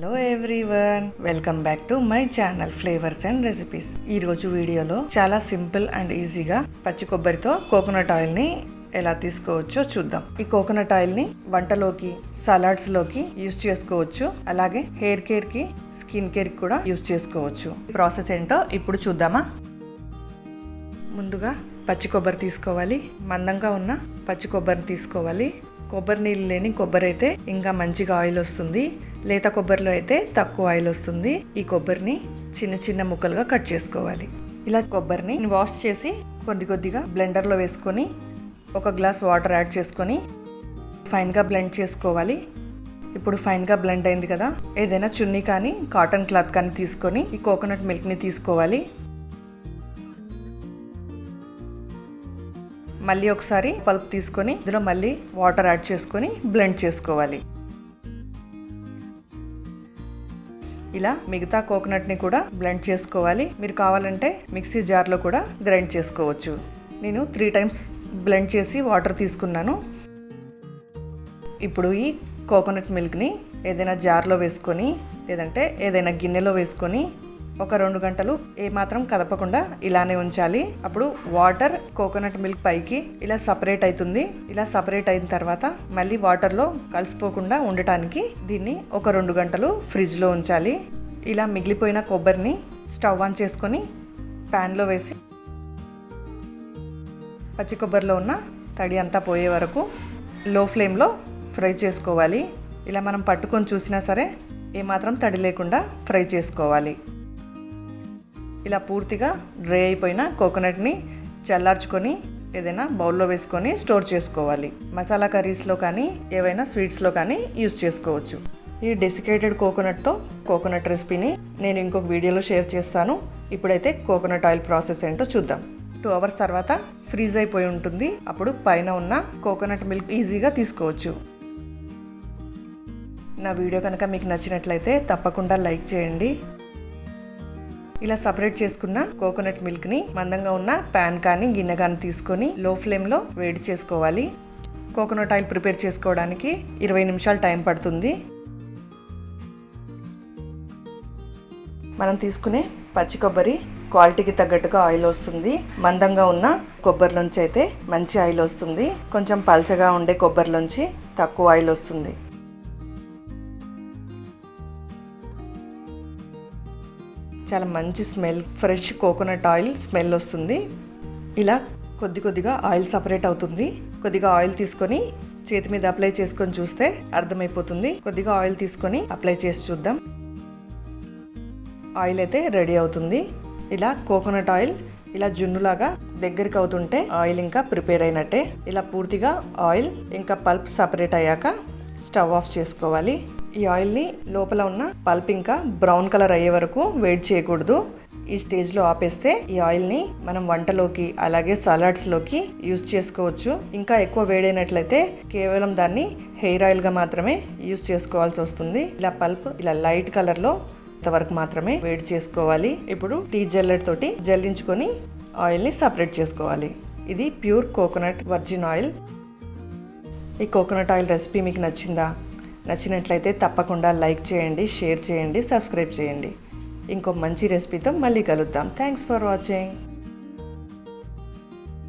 Hello everyone welcome back to my channel flavours and recipes ఈ రోజు వీడియోలో చాలా సింపుల్ అండ్ ఈజీగా పచ్చి కొబ్బరితో కోకోనట్ ఆయిల్ని ఎలా తీసుకోవచ్చో చూద్దాం. ఈ కోకోనట్ ఆయిల్ని వంటలోకి సలాడ్స్లోకి యూస్ చేసుకోవచ్చు. అలాగే హెయిర్ కేర్కి స్కిన్ కేర్కి కూడా యూస్ చేసుకోవచ్చు. ప్రాసెస్ ఏంటో ఇప్పుడు చూద్దామా? ముందుగా పచ్చి కొబ్బరి తీసుకోవాలి. మందంగా ఉన్న పచ్చి కొబ్బరిని తీసుకోవాలి. కొబ్బరి నీళ్ళు లేని కొబ్బరి అయితే ఇంకా మంచిగా ఆయిల్ వస్తుంది. లేత కొబ్బరిలో అయితే తక్కువ ఆయిల్ వస్తుంది. ఈ కొబ్బరిని చిన్న చిన్న ముక్కలుగా కట్ చేసుకోవాలి. ఇలా కొబ్బరిని వాష్ చేసి కొద్ది కొద్దిగా బ్లెండర్లో వేసుకొని ఒక గ్లాస్ వాటర్ యాడ్ చేసుకొని ఫైన్గా బ్లెండ్ చేసుకోవాలి. ఇప్పుడు ఫైన్గా బ్లెండ్ అయింది కదా. ఏదైనా చున్నీ కానీ కాటన్ క్లాత్ కానీ తీసుకొని ఈ కోకోనట్ మిల్క్ని తీసుకోవాలి. మళ్ళీ ఒకసారి పల్ప్ తీసుకొని ఇందులో మళ్ళీ వాటర్ యాడ్ చేసుకొని బ్లెండ్ చేసుకోవాలి. ఇలా మిగతా కోకోనట్ని కూడా బ్లెండ్ చేసుకోవాలి. మీరు కావాలంటే మిక్సీ జార్లో కూడా గ్రైండ్ చేసుకోవచ్చు. నేను త్రీ టైమ్స్ బ్లెండ్ చేసి వాటర్ తీసుకున్నాను. ఇప్పుడు ఈ కోకోనట్ మిల్క్ని ఏదైనా జార్లో వేసుకొని లేదంటే ఏదైనా గిన్నెలో వేసుకొని ఒక రెండు గంటలు ఏమాత్రం కదపకుండా ఇలానే ఉంచాలి. అప్పుడు వాటర్ కోకోనట్ మిల్క్ పైకి ఇలా సపరేట్ అవుతుంది ఇలా సపరేట్ అయిన తర్వాత మళ్ళీ వాటర్లో కలిసిపోకుండా ఉండటానికి దీన్ని ఒక రెండు గంటలు ఫ్రిడ్జ్లో ఉంచాలి. ఇలా మిగిలిపోయిన కొబ్బరిని స్టవ్ ఆన్ చేసుకొని ప్యాన్లో వేసి పచ్చి కొబ్బరిలో ఉన్న తడి అంతా పోయే వరకు లో ఫ్లేమ్లో ఫ్రై చేసుకోవాలి. ఇలా మనం పట్టుకొని చూసినా సరే ఏమాత్రం తడి లేకుండా ఫ్రై చేసుకోవాలి. ఇలా పూర్తిగా డ్రై అయిపోయిన కోకోనట్ని చల్లార్చుకొని ఏదైనా బౌల్లో వేసుకొని స్టోర్ చేసుకోవాలి. మసాలా కర్రీస్లో కానీ ఏవైనా స్వీట్స్లో కానీ యూస్ చేసుకోవచ్చు. ఈ డెసికేటెడ్ కోకోనట్తో కోకోనట్ రెసిపీని నేను ఇంకొక వీడియోలో షేర్ చేస్తాను. ఇప్పుడైతే కోకోనట్ ఆయిల్ ప్రాసెస్ ఏంటో చూద్దాం. టూ అవర్స్ తర్వాత ఫ్రీజ్ అయిపోయి ఉంటుంది. అప్పుడు పైన ఉన్న కోకోనట్ మిల్క్ ఈజీగా తీసుకోవచ్చు. నా వీడియో కనుక మీకు నచ్చినట్లయితే తప్పకుండా లైక్ చేయండి. ఇలా సపరేట్ చేసుకున్న కోకోనట్ మిల్క్ని మందంగా ఉన్న ప్యాన్ కానీ గిన్నె కానీ తీసుకొని లో ఫ్లేమ్లో వేడి చేసుకోవాలి. కోకోనట్ ఆయిల్ ప్రిపేర్ చేసుకోవడానికి ఇరవై నిమిషాలు టైం పడుతుంది. మనం తీసుకునే పచ్చి కొబ్బరి క్వాలిటీకి తగ్గట్టుగా ఆయిల్ వస్తుంది. మందంగా ఉన్న కొబ్బరిలోంచి అయితే మంచి ఆయిల్ వస్తుంది. కొంచెం పల్చగా ఉండే కొబ్బరిలోంచి తక్కువ ఆయిల్ వస్తుంది. చాలా మంచి smell fresh coconut oil smell వస్తుంది. ఇలా కొద్ది కొద్దిగా ఆయిల్ సపరేట్ అవుతుంది. కొద్దిగా ఆయిల్ తీసుకొని చేతి మీద అప్లై చేసుకొని చూస్తే అర్థమైపోతుంది. కొద్దిగా ఆయిల్ తీసుకొని అప్లై చేసి చూద్దాం. ఆయిల్ అయితే రెడీ అవుతుంది. ఇలా కోకోనట్ ఆయిల్ ఇలా జున్నులాగా దగ్గరికి అవుతుంటే ఆయిల్ ఇంకా ప్రిపేర్ అయినట్టే. ఇలా పూర్తిగా ఆయిల్ ఇంకా పల్ప్ సపరేట్ అయ్యాక స్టవ్ ఆఫ్ చేసుకోవాలి. ఈ ఆయిల్ని లోపల ఉన్న పల్ప్ ఇంకా బ్రౌన్ కలర్ అయ్యే వరకు వెయిట్ చేయకూడదు. ఈ స్టేజ్లో ఆపేస్తే ఈ ఆయిల్ని మనం వంటలోకి అలాగే సలాడ్స్లోకి యూస్ చేసుకోవచ్చు. ఇంకా ఎక్కువ వేడైనట్లయితే కేవలం దాన్ని హెయిర్ ఆయిల్గా మాత్రమే యూస్ చేసుకోవాల్సి వస్తుంది. ఇలా పల్ప్ ఇలా లైట్ కలర్లో ఇంతవరకు మాత్రమే వేడి చేసుకోవాలి. ఇప్పుడు టీ జల్లెడ్ తోటి జల్లించుకొని ఆయిల్ని సపరేట్ చేసుకోవాలి. ఇది ప్యూర్ కోకోనట్ వర్జిన్ ఆయిల్. ఈ కోకోనట్ ఆయిల్ రెసిపీ మీకు నచ్చిందా? నచ్చినట్లయితే తప్పకుండా లైక్ చేయండి షేర్ చేయండి సబ్స్క్రైబ్ చేయండి. ఇంకో మంచి రెసిపీతో మళ్ళీ కలుద్దాం. Thanks for watching